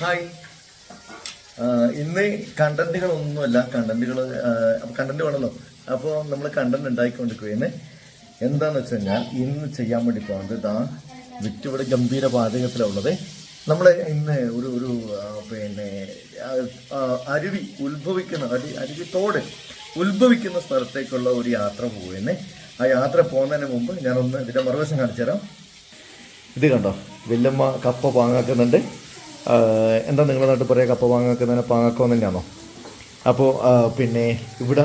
Hi ഇന്ന് കണ്ടന്റുകളൊന്നുമല്ല. കണ്ടന്റുകൾ content വേണമല്ലോ അപ്പോൾ നമ്മൾ കണ്ടന്റ് ഉണ്ടാക്കിക്കൊണ്ടിരിക്കുകയാണ് എന്താണെന്ന് വെച്ച് കഴിഞ്ഞാൽ ഇന്ന് ചെയ്യാൻ വേണ്ടി പോകുന്നത് ഇതാ വിറ്റുവിടെ ഗംഭീര പാചകത്തിലുള്ളത്. നമ്മൾ ഇന്ന് ഒരു ഒരു പിന്നെ അരുവി ഉത്ഭവിക്കുന്ന അരി അരുവി തോട് ഉത്ഭവിക്കുന്ന സ്ഥലത്തേക്കുള്ള ഒരു യാത്ര പോവുകയാണ്. ആ യാത്ര പോകുന്നതിന് മുമ്പ് ഞാനൊന്ന് ഇതിന്റെ മറുവശം കാണിച്ചു തരാം ഇത് കണ്ടോ? വില്ലമ്മ കപ്പ പാങ്ങാക്കുന്നുണ്ട്. എന്താ നിങ്ങളുടെ നാട്ടിൽ പറയുക കപ്പ പാങ്ങാക്കുന്നതിനെ പാങ്ങാക്കുമെന്ന് തന്നെയാണോ? അപ്പോൾ പിന്നെ ഇവിടെ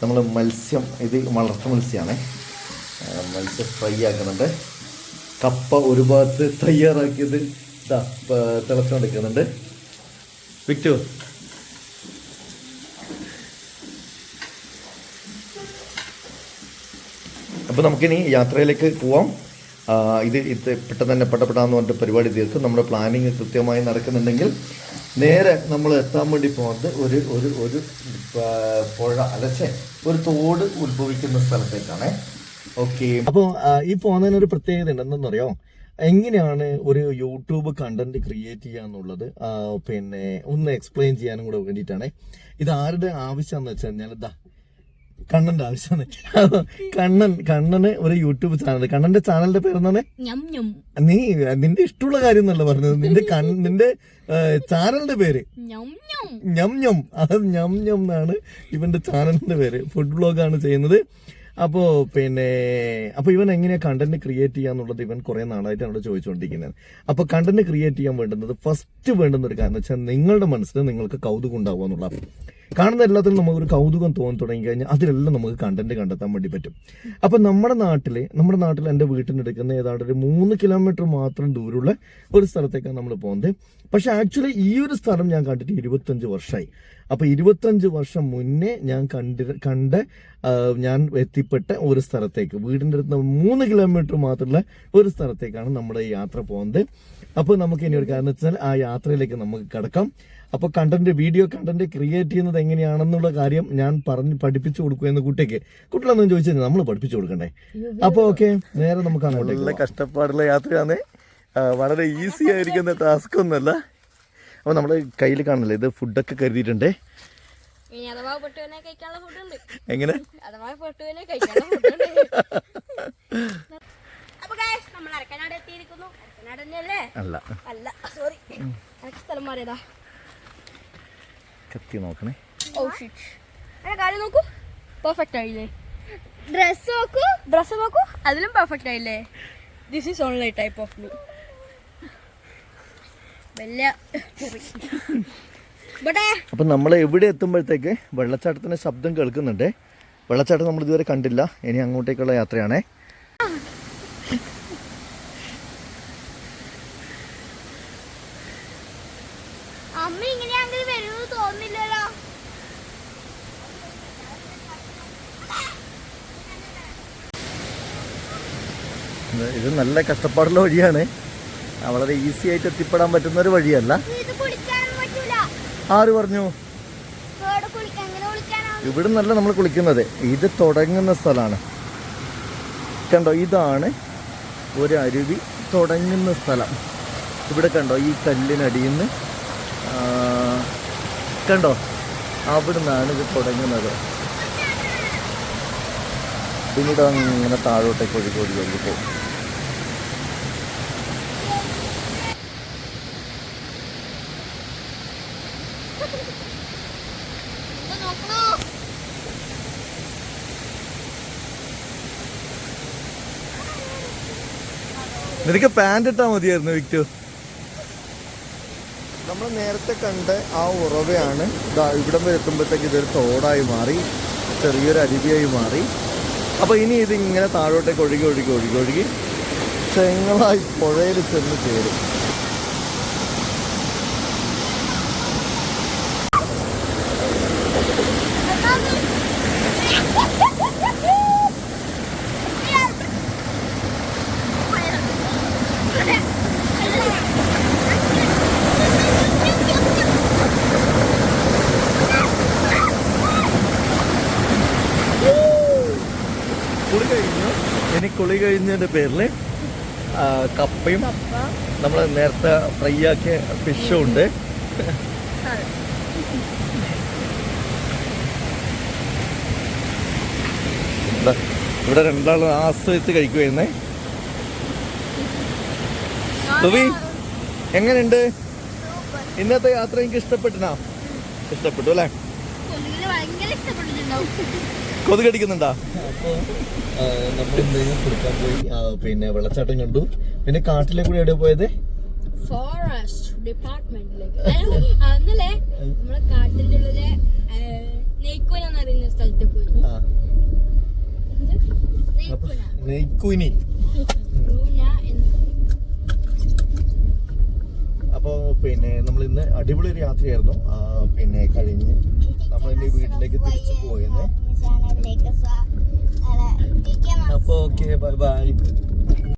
നമ്മൾ മത്സ്യം ഇത് വളർത്തു മത്സ്യമാണ്. മത്സ്യം ഫ്രൈ ആക്കുന്നുണ്ട്. കപ്പ ഒരു ഭാഗത്ത് തയ്യാറാക്കിയത് ഇതാ തിളച്ചുകൊണ്ടിരിക്കുന്നുണ്ട് വിക്ടു അപ്പോൾ നമുക്കിനി യാത്രയിലേക്ക് പോവാം. ഇത് ഇത് പെട്ടെന്ന് തന്നെ പെട്ടപ്പെടാന്ന് പറഞ്ഞിട്ട് പരിപാടി തീർത്ത് നമ്മുടെ പ്ലാനിങ് കൃത്യമായി നടക്കുന്നുണ്ടെങ്കിൽ നേരെ നമ്മൾ എത്താൻ വേണ്ടി പോകുന്നത് ഒരു ഒരു ഒരു പുഴ അലച്ചേ ഒരു തോട് ഉത്ഭവിക്കുന്ന സ്ഥലത്തേക്കാണ്. ഓക്കെ അപ്പോൾ ഈ പോകുന്നതിന് ഒരു പ്രത്യേകത ഉണ്ടെന്നറിയോ എങ്ങനെയാണ് ഒരു യൂട്യൂബ് കണ്ടന്റ് ക്രിയേറ്റ് ചെയ്യുക എന്നുള്ളത്? പിന്നെ ഒന്ന് എക്സ്പ്ലെയിൻ ചെയ്യാനും കൂടെ വേണ്ടിയിട്ടാണ്. ഇത് ആരുടെ ആവശ്യമെന്ന് വെച്ച് കഴിഞ്ഞാൽ ഇതാ കണ്ണന്റെ ആവശ്യമാണ് കണ്ണൻ കണ്ണന് ഒരു യൂട്യൂബ് ചാനൽ കണ്ണന്റെ ചാനലിന്റെ പേര് എന്താണ് നീ നിന്റെ ഇഷ്ടമുള്ള കാര്യം എന്നല്ല പറഞ്ഞത്. നിന്റെ നിന്റെ ചാനലിന്റെ പേര്. ഞം ഞം. അത് ഞം ഞം എന്നാണ് ഇവന്റെ ചാനലിന്റെ പേര്. ഫുഡ് ബ്ലോഗാണ് ചെയ്യുന്നത്. അപ്പോ പിന്നെ അപ്പൊ ഇവൻ എങ്ങനെയാ കണ്ടന്റ് ക്രിയേറ്റ് ചെയ്യാന്നുള്ളത് ഇവൻ കുറെ നാളായിട്ട് എന്നോട് ചോദിച്ചുകൊണ്ടിരിക്കുന്നത്. അപ്പൊ കണ്ടന്റ് ക്രിയേറ്റ് ചെയ്യാൻ വേണ്ടുന്നത് ഫസ്റ്റ് വേണ്ടുന്ന ഒരു കാരണം വെച്ചാൽ നിങ്ങളുടെ മനസ്സിൽ നിങ്ങൾക്ക് കൗതുകം ഉണ്ടാവുക എന്നുള്ള കാണുന്ന എല്ലാത്തിലും നമുക്കൊരു കൗതുകം തോന്നി തുടങ്ങി കഴിഞ്ഞാൽ അതിലെല്ലാം നമുക്ക് കണ്ടന്റ് കണ്ടെത്താൻ വേണ്ടി പറ്റും. അപ്പൊ നമ്മുടെ നാട്ടിൽ നമ്മുടെ നാട്ടിൽ എന്റെ വീട്ടിനെടുക്കുന്ന ഏതാണ്ട് ഒരു മൂന്ന് കിലോമീറ്റർ മാത്രം ദൂരമുള്ള ഒരു സ്ഥലത്തേക്കാണ് നമ്മൾ പോകുന്നത്. പക്ഷെ ആക്ച്വലി ഈ ഒരു സ്ഥലം ഞാൻ കണ്ടിട്ട് ഇരുപത്തഞ്ച് വർഷമായി. അപ്പൊ ഇരുപത്തഞ്ച് വർഷം മുന്നേ ഞാൻ കണ്ടി കണ്ട് ഞാൻ ഞാൻ എത്തിപ്പെട്ട ഒരു സ്ഥലത്തേക്ക്. വീടിന്റെ അടുത്ത് മൂന്ന് കിലോമീറ്റർ മാത്രമുള്ള ഒരു സ്ഥലത്തേക്കാണ് നമ്മുടെ ഈ യാത്ര പോകുന്നത്. അപ്പോൾ നമുക്ക് ഇനി ഒരു കാരണം വെച്ചാൽ ആ യാത്രയിലേക്ക് നമുക്ക് കിടക്കാം. അപ്പോൾ കണ്ടന്റ് വീഡിയോ കണ്ടന്റ് ക്രിയേറ്റ് ചെയ്യുന്നത് എങ്ങനെയാണെന്നുള്ള കാര്യം ഞാൻ പറഞ്ഞ് പഠിപ്പിച്ചു കൊടുക്കുക എന്ന കുട്ടിക്ക്. കുട്ടികളൊന്നും ചോദിച്ചത് നമ്മൾ പഠിപ്പിച്ചു കൊടുക്കണ്ടേ? അപ്പോൾ ഓക്കെ നേരെ നമുക്ക് അങ്ങോട്ടേക്ക് നല്ല കഷ്ടപ്പാടുള്ള യാത്രയാണ്. വളരെ ഈസി ആയിരിക്കുന്ന ടാസ്ക് ഒന്നല്ല അപ്പോൾ നമ്മുടെ കയ്യിൽ കാണില്ലേ ഇത് ഫുഡൊക്കെ കരുതിയിട്ടുണ്ടേ. എങ്ങനെ? അല്ല. അല്ല സോറി എനിക്ക് സ്ഥലം മാറിയതാ. കത്തി നോക്കണേ. ഓ ഷിറ്റ് അങ്ങനെ കാര്യം നോക്കൂ. പെർഫെക്റ്റ് ആയില്ലേ? ഡ്രസ് നോക്കൂ. ഡ്രസ് നോക്കൂ. അതിലും പെർഫെക്റ്റ് ആയില്ലേ? This is only type of me വലിയ അപ്പം നമ്മൾ എവിടെ എത്തുമ്പോഴത്തേക്ക് വെള്ളച്ചാട്ടത്തിന്റെ ശബ്ദം കേൾക്കുന്നുണ്ട്. വെള്ളച്ചാട്ടം നമ്മൾ ഇതുവരെ കണ്ടില്ല. ഇനി അങ്ങോട്ടേക്കുള്ള യാത്രയാണേ. അമ്മ ഇങ്ങനെയാണെങ്കിൽ വരുമെന്ന് തോന്നില്ലല്ലോ ഇത് നല്ല കഷ്ടപ്പാടുള്ള വഴിയാണ്. വളരെ ഈസി ആയിട്ട് എത്തിപ്പെടാൻ പറ്റുന്ന ഒരു വഴിയല്ല. ആര് പറഞ്ഞു? ഇവിടെ നല്ല നമ്മൾ കുളിക്കുന്നത്. ഇത് തുടങ്ങുന്ന സ്ഥലമാണ്. കണ്ടോ ഇതാണ് ഒരു അരുവി തുടങ്ങുന്ന സ്ഥലം. ഇവിടെ കണ്ടോ ഈ കല്ലിനടിയിൽ നിന്ന് കണ്ടോ അവിടെ നിന്നാണ് ഇത് തുടങ്ങുന്നത്. പിന്നീട് അങ്ങനെ താഴോട്ടേക്ക് ഒഴുകി ഒഴുകി പോകും ഇത് നോക്കണോ നിനക്ക് പാന്റ് ഇട്ടാ മതിയായിരുന്നു വിക്ടു. നമ്മൾ നേരത്തെ കണ്ട ആ ഉറവയാണ്. ദാ ഇവിടം വരെ എത്തുമ്പോഴത്തേക്ക് ഇതൊരു തോടായി മാറി ചെറിയൊരു അരുവിയായി മാറി. അപ്പോൾ ഇനി ഇത് ഇങ്ങനെ താഴോട്ടേക്ക് ഒഴുകി ഒഴുകി ഒഴുകി ഒഴുകി ചെങ്ങളായി പുഴയിൽ ചെന്ന് ചേരും. കുളി കഴിഞ്ഞു. ഇനി കുളി കഴിഞ്ഞതിന്റെ പേരിൽ കപ്പയും നമ്മൾ നേരത്തെ ഫ്രൈ ആക്കിയ ഫിഷും ഉണ്ട്. ഇവിടെ രണ്ടാളും ആസ്വദിച്ച് കഴിക്കുവായിരുന്നേ. സുബി എങ്ങനെയുണ്ട്? ഇന്നത്തെ യാത്ര എനിക്ക് ഇഷ്ടപ്പെട്ടിനാ? ഇഷ്ടപ്പെട്ടു അല്ലേ? ഭയങ്കര ഇഷ്ടപ്പെട്ടിട്ടുണ്ടാവും. കൊതുകടിക്കുന്നുണ്ടാ? നമ്മൾ എന്തെങ്കിലും കൊടുക്കാൻ പോയി. പിന്നെ വെള്ളച്ചാട്ടം കണ്ടു. പിന്നെ കാട്ടിലെ കൂടി എവിടെ പോയത്? ഫോറസ്റ്റ് ഡിപ്പാർട്ട്മെന്റിലേക്ക് അന്നല്ലേ നമ്മളെ കാട്ടിന്റെ ഉള്ളിലെ നെയ്ക്കോല എന്ന് പറയുന്ന സ്ഥലത്ത് പോയി. നെയ്ക്കുന. അപ്പോൾ പിന്നെ നമ്മൾ ഇന്ന് അടിപൊളി ഒരു യാത്രയായിരുന്നു. പിന്നെ കഴിഞ്ഞ് നമ്മൾ ഇനി വീട്ടിലേക്ക് തിരിച്ചു പോയെന്ന് അപ്പോൾ ഓക്കെ ബൈ ബൈ.